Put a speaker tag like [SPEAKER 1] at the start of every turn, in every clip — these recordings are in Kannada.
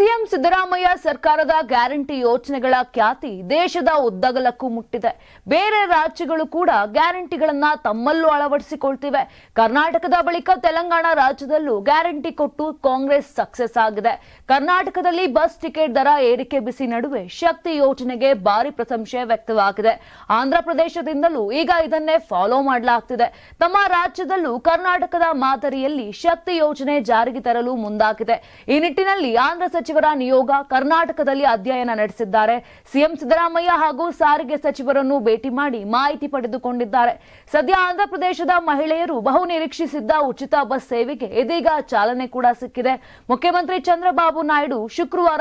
[SPEAKER 1] ಸಿಎಂ ಸಿದ್ದರಾಮಯ್ಯ ಸರ್ಕಾರದ ಗ್ಯಾರಂಟಿ ಯೋಜನೆಗಳ ಖ್ಯಾತಿ ದೇಶದ ಉದ್ದಗಲಕ್ಕೂ ಮುಟ್ಟಿದೆ. ಬೇರೆ ರಾಜ್ಯಗಳು ಕೂಡ ಗ್ಯಾರಂಟಿಗಳನ್ನ ತಮ್ಮಲ್ಲೂ ಅಳವಡಿಸಿಕೊಳ್ತಿವೆ. ಕರ್ನಾಟಕದ ಬಳಿಕ ತೆಲಂಗಾಣ ರಾಜ್ಯದಲ್ಲೂ ಗ್ಯಾರಂಟಿ ಕೊಟ್ಟು ಕಾಂಗ್ರೆಸ್ ಸಕ್ಸೆಸ್ ಆಗಿದೆ. ಕರ್ನಾಟಕದಲ್ಲಿ ಬಸ್ ಟಿಕೆಟ್ ದರ ಏರಿಕೆ ಬಿಸಿ ನಡುವೆ ಶಕ್ತಿ ಯೋಜನೆಗೆ ಭಾರಿ ಪ್ರಶಂಸೆ ವ್ಯಕ್ತವಾಗಿದೆ. ಆಂಧ್ರ ಪ್ರದೇಶದಿಂದಲೂ ಈಗ ಇದನ್ನೇ ಫಾಲೋ ಮಾಡಲಾಗ್ತಿದೆ. ತಮ್ಮ ರಾಜ್ಯದಲ್ಲೂ ಕರ್ನಾಟಕದ ಮಾದರಿಯಲ್ಲಿ ಶಕ್ತಿ ಯೋಜನೆ ಜಾರಿಗೆ ತರಲು ಮುಂದಾಗಿದೆ. ಈ ನಿಟ್ಟಿನಲ್ಲಿ ಆಂಧ್ರ ಸಚಿವರ ನಿಯೋಗ ಕರ್ನಾಟಕದಲ್ಲಿ ಅಧ್ಯಯನ ನಡೆಸಿದ್ದಾರೆ. ಸಿಎಂ ಸಿದ್ದರಾಮಯ್ಯ ಹಾಗೂ ಸಾರಿಗೆ ಸಚಿವರನ್ನು ಭೇಟಿ ಮಾಡಿ ಮಾಹಿತಿ ಪಡೆದುಕೊಂಡಿದ್ದಾರೆ. ಸದ್ಯ ಆಂಧ್ರಪ್ರದೇಶದ ಮಹಿಳೆಯರು ಬಹು ನಿರೀಕ್ಷಿಸಿದ್ದ ಉಚಿತ ಬಸ್ ಸೇವೆಗೆ ಇದೀಗ ಚಾಲನೆ ಕೂಡ ಸಿಕ್ಕಿದೆ. ಮುಖ್ಯಮಂತ್ರಿ ಚಂದ್ರಬಾಬು ನಾಯ್ಡು ಶುಕ್ರವಾರ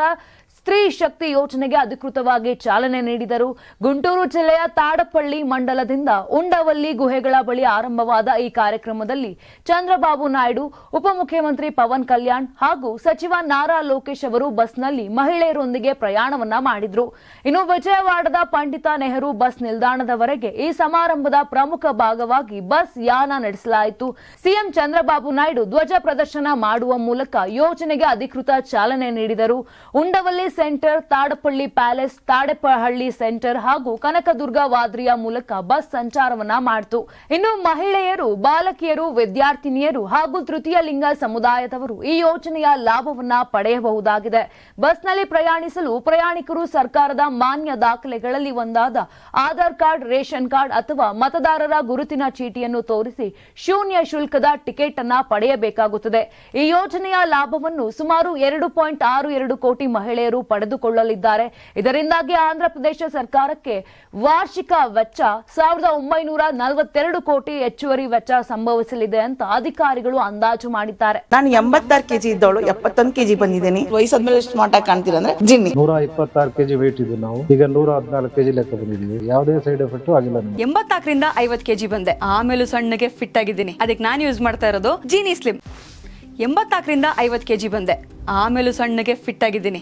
[SPEAKER 1] ಸ್ತ್ರೀ ಶಕ್ತಿ ಯೋಜನೆಗೆ ಅಧಿಕೃತವಾಗಿ ಚಾಲನೆ ನೀಡಿದರು. ಗುಂಟೂರು ಜಿಲ್ಲೆಯ ತಾಡಪಳ್ಳಿ ಮಂಡಲದಿಂದ ಉಂಡವಲ್ಲಿ ಗುಹೆಗಳ ಬಳಿ ಆರಂಭವಾದ ಈ ಕಾರ್ಯಕ್ರಮದಲ್ಲಿ ಚಂದ್ರಬಾಬು ನಾಯ್ಡು, ಉಪಮುಖ್ಯಮಂತ್ರಿ ಪವನ್ ಕಲ್ಯಾಣ್ ಹಾಗೂ ಸಚಿವ ನಾರಾ ಲೋಕೇಶ್ ಅವರು ಬಸ್ನಲ್ಲಿ ಮಹಿಳೆಯರೊಂದಿಗೆ ಪ್ರಯಾಣವನ್ನ ಮಾಡಿದ್ರು. ಇನ್ನು ವಿಜಯವಾಡದ ಪಂಡಿತ ನೆಹರು ಬಸ್ ನಿಲ್ದಾಣದವರೆಗೆ ಈ ಸಮಾರಂಭದ ಪ್ರಮುಖ ಭಾಗವಾಗಿ ಬಸ್ ಯಾನ ನಡೆಸಲಾಯಿತು. ಸಿಎಂ ಚಂದ್ರಬಾಬು ನಾಯ್ಡು ಧ್ವಜ ಪ್ರದರ್ಶನ ಮಾಡುವ ಮೂಲಕ ಯೋಜನೆಗೆ ಅಧಿಕೃತ ಚಾಲನೆ ನೀಡಿದರು. Undavalli centre Tadepalli palace Tadepalli centre ಹಾಗೂ ಕನಕದುರ್ಗ ವಾದ್ರಿಯ ಮೂಲಕ ಬಸ್ ಸಂಚಾರವನ್ನ ಮಾಡಿತು. ಇನ್ನು ಮಹಿಳೆಯರು, ಬಾಲಕಿಯರು, ವಿದ್ಯಾರ್ಥಿನಿಯರು ಹಾಗೂ ತೃತೀಯ ಲಿಂಗ ಸಮುದಾಯದವರು ಈ ಯೋಜನೆಯ ಲಾಭವನ್ನ ಪಡೆಯಬಹುದಾಗಿದೆ. ಬಸ್ನಲ್ಲಿ ಪ್ರಯಾಣಿಸಲು ಪ್ರಯಾಣಿಕರು ಸರ್ಕಾರದ ಮಾನ್ಯ ದಾಖಲೆಗಳಲ್ಲಿ ಒಂದಾದ ಆಧಾರ್ ಕಾರ್ಡ್, ರೇಷನ್ ಕಾರ್ಡ್ ಅಥವಾ ಮತದಾರರ ಗುರುತಿನ ಚೀಟಿಯನ್ನು ತೋರಿಸಿ ಶೂನ್ಯ ಶುಲ್ಕದ ಟಿಕೆಟ್ ಅನ್ನ ಪಡೆಯಬೇಕಾಗುತ್ತದೆ. ಈ ಯೋಜನೆಯ ಲಾಭವನ್ನು ಸುಮಾರು ಎರಡು ಪಾಯಿಂಟ್ ಆರು ಎರಡು ಕೋಟಿ ಮಹಿಳೆಯರು ಪಡೆದುಕೊಳ್ಳಲಿದ್ದಾರೆ. ಇದರಿಂದಾಗಿ ಆಂಧ್ರ ಪ್ರದೇಶ ಸರ್ಕಾರಕ್ಕೆ ವಾರ್ಷಿಕ ವೆಚ್ಚ ಸಾವಿರದ ಒಂಬೈನೂರ ನಲವತ್ತೆರಡು ಕೋಟಿ ಹೆಚ್ಚುವರಿ ವೆಚ್ಚ ಸಂಭವಿಸಲಿದೆ ಅಂತ ಅಧಿಕಾರಿಗಳು ಅಂದಾಜು ಮಾಡಿದ್ದಾರೆ.
[SPEAKER 2] ನಾನು ಎಂಬತ್ತಾರು ಕೆಜಿ ಇದ್ದವಳು ಎಪ್ಪತ್ತೊಂದು ಕೆಜಿ ಬಂದಿದ್ದೀನಿ. ವಯಸ್ಸಾದ್ಮೇಲೆ ಸ್ಮಾರ್ಟ್ ಆಗಿ ಕಾಣ್ತೀರ ಅಂದ್ರೆ ಜಿನ್ನಿ.
[SPEAKER 3] ನೂರ ಇಪ್ಪತ್ತಾರು ಕೆಜಿ ವೆಯ್ಟ್ ಇದ್ದೀವಿ ನಾವು. ಈಗ ನೂರ ಹದಿನಾಲ್ಕು ಕೆಜಿ ಲೆಕ್ಕ ಬಂದಿದ್ದೀವಿ. ಯಾವುದೇ ಸೈಡ್ ಎಫೆಕ್ಟ್ ಆಗಿಲ್ಲ
[SPEAKER 4] ಎಂಬತ್ನಾಲ್ಕರಿಂದ ಐವತ್ ಕೆಜಿ ಬಂದೆ. ಆಮೇಲೂ ಸಣ್ಣಗೆ ಫಿಟ್ ಆಗಿದ್ದೀನಿ. ಅದಕ್ಕೆ ನಾನು ಯೂಸ್ ಮಾಡ್ತಾ ಇರೋದು ಜೀನಿ ಸ್ಲಿಮ್ ಎಂಬತ್ನಾಲ್ಕರಿಂದ ಐವತ್ತು ಕೆಜಿ ಬಂದೆ. ಆಮೇಲೂ ಸಣ್ಣಗೆ ಫಿಟ್ ಆಗಿದ್ದೀನಿ.